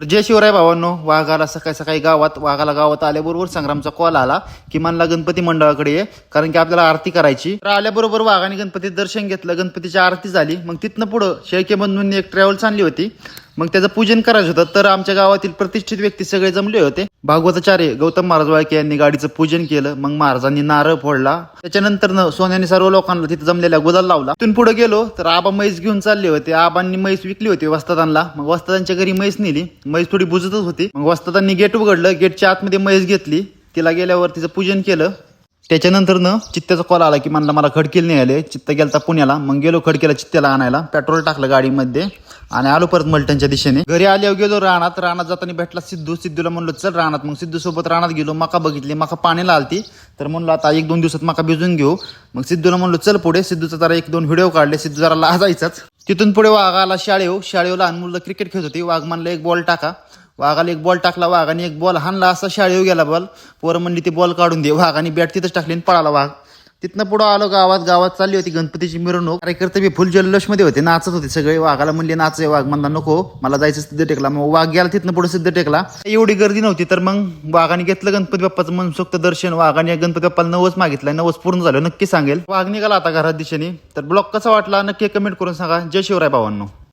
जय शिवराय भावांनो वाघाला सकाळी सकाळी गावात वाघाला गावात आल्याबरोबर संग्रामचा कॉल आला की मनला गणपती मंडळाकडे ये कारण की आपल्याला आरती करायची. तर आल्याबरोबर वाघाने गणपतीत दर्शन घेतलं गणपतीची आरती झाली. मग तिथनं पुढं शेळके बंधूंनी एक ट्रॅव्हल्स आणली होती. मग त्याचं पूजन करायचं होतं. तर आमच्या गावातील प्रतिष्ठित व्यक्ती सगळे जमले होते. भागवताचार्य गौतम महाराज वाळके यांनी गाडीचं पूजन केलं. मग महाराजांनी नारळ फोडला. त्याच्यानंतर सोन्याने सर्व लोकांना तिथे जमलेल्या गुलाल लावला. तिथून पुढे गेलो तर आबा म्हैस घेऊन चालले होते. आबांनी म्हैस विकली होती वस्तादांना. मग वस्तादांच्या घरी म्हैस नेली. म्हैस थोडी बुजतच होती. मग वस्तादांनी गेट उघडलं. गेटच्या आतमध्ये म्हैस घेतली. तिला गेल्यावर तिचं पूजन केलं. त्याच्यानंतर न चित्त्याचा कॉल आला की म्हणला मला खडकीला नाही आले. चित्त गेलता पुण्याला. मग गेलो खडकेला चित्त्याला आणायला. पेट्रोल टाकलं गाडीमध्ये आणि आलो परत मलटणच्या दिशेने. घरी आल्यावर गेलो रानात. रानात जाताना भेटला सिद्धू. सिद्धूला म्हणलो चल रानात. मग सिद्धू सोबत रानात गेलो. मका बघितली. मका पाण्याला आलती. तर म्हणलो आता एक दोन दिवसात मका भिजून घेऊ. मग सिद्धूला म्हणलो चल पुढे. सिद्धूचा जरा एक दोन व्हिडिओ काढले. सिद्धू जरा लाजायचाच. तिथून पुढे वाघ आला शाळेव शाळेव लहान मुलं क्रिकेट खेळत होती. वाघ म्हणलं एक बॉल टाका. वाघाला एक बॉल टाकला वाघाने एक बॉल हाणला असा शाळेव गेला बॉल पोरं म्हणली ती बॉल काढून दे. वाघाने बॅट तिथंच टाकली आणि पळाला वाघ. तिथनं पुढं आलो गावात गावात चालली होती गणपतीची मिरवणूक. कार्यकर्ते बी फुल जल्लोषमध्ये होते नाचत होते सगळे. वाघाला म्हणले नाच वाघ म्हणला नको मला जायचं सिद्ध टेकला. मग वाघ गेला तिथनं पुढे सिद्ध टेकला. एवढी गर्दी नव्हती तर मग वाघाने घेतलं गणपती बाप्पाचं मनसोक्त दर्शन. वाघाने गणपती बाप्पाला नवस मागितलं नवस पूर्ण झालं नक्की सांगेल. वाघ निघाला आता घरात दिशेने. तर ब्लॉग कसा वाटला नक्की कमेंट करून सांगा. जय शिवराय भावांनो.